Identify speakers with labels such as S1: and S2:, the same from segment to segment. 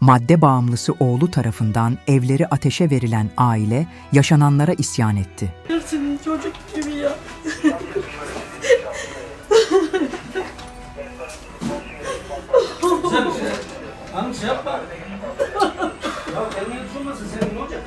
S1: Madde bağımlısı oğlu tarafından evleri ateşe verilen aile yaşananlara isyan etti.
S2: Senin çocuk gibi ya.
S3: Güzel bir şey. Hanım şey yapma. Ya kendine tutulmasın senin ne olacak?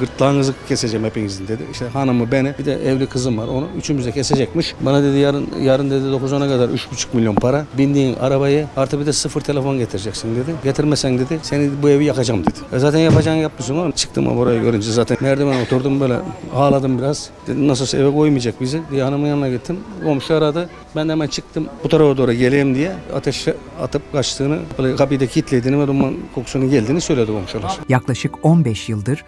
S4: Gırtlağınızı keseceğim hepinizin dedi. İşte hanımı beni bir de evli kızım var onu üçümüz de kesecekmiş. Bana dedi yarın yarın dedi 9-10'a kadar 3,5 milyon para. Bindiğin arabayı artı bir de sıfır telefon getireceksin dedi. Getirmesen dedi seni bu evi yakacağım dedi. E zaten yapacağını yapmışsın oğlum. Çıktım ama orayı görünce zaten merdiven oturdum böyle ağladım biraz. Dedim nasılsa eve koymayacak bizi diye hanımın yanına gittim. Komşu aradı. Ben de hemen çıktım bu tarafa doğru geleyim diye ateşe atıp kaçtığını böyle kapıyı da kilitlediğini ve duman kokusunun geldiğini söyledi komşular.
S1: Yaklaşık 15 yıldır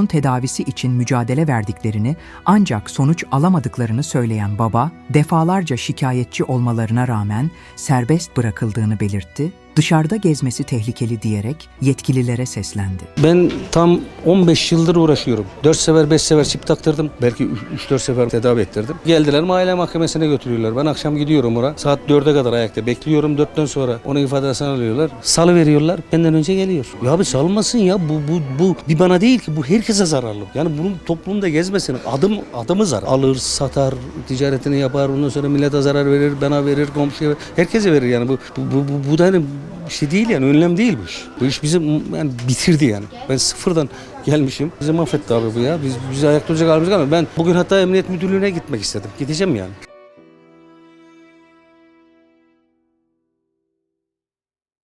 S1: oğlunun tedavisi için mücadele verdiklerini ancak sonuç alamadıklarını söyleyen baba, defalarca şikayetçi olmalarına rağmen serbest bırakıldığını belirtti, dışarıda gezmesi tehlikeli diyerek yetkililere seslendi.
S4: Ben tam 15 yıldır uğraşıyorum. 4 sefer 5 sefer çip taktırdım. Belki 3-4 sefer tedavi ettirdim. Geldiler aile mahkemesine götürüyorlar. Ben akşam gidiyorum oraya. Saat 4'e kadar ayakta bekliyorum. 4'ten sonra onu ifadesini alıyorlar. Salı veriyorlar. Benden önce geliyor. Ya abi salmasın ya. Bu, bu, bu bir bana değil ki. Bu herkese zararlı. Yani bunun toplumda gezmesin. Adım, adımı zarar. Alır, satar, ticaretini yapar. Ondan sonra millete zarar verir, bana verir, komşuya verir. Herkese verir yani. Bu, bu, bu, bu da hani bir şey değil yani önlem değil bu iş. Bu iş bizi yani bitirdi yani. Ben sıfırdan gelmişim. Bizi mahvetti abi bu ya. Biz, bizi ayakta duracak halimiz kalmadı. Ben bugün hatta emniyet müdürlüğüne gitmek istedim. Gideceğim yani.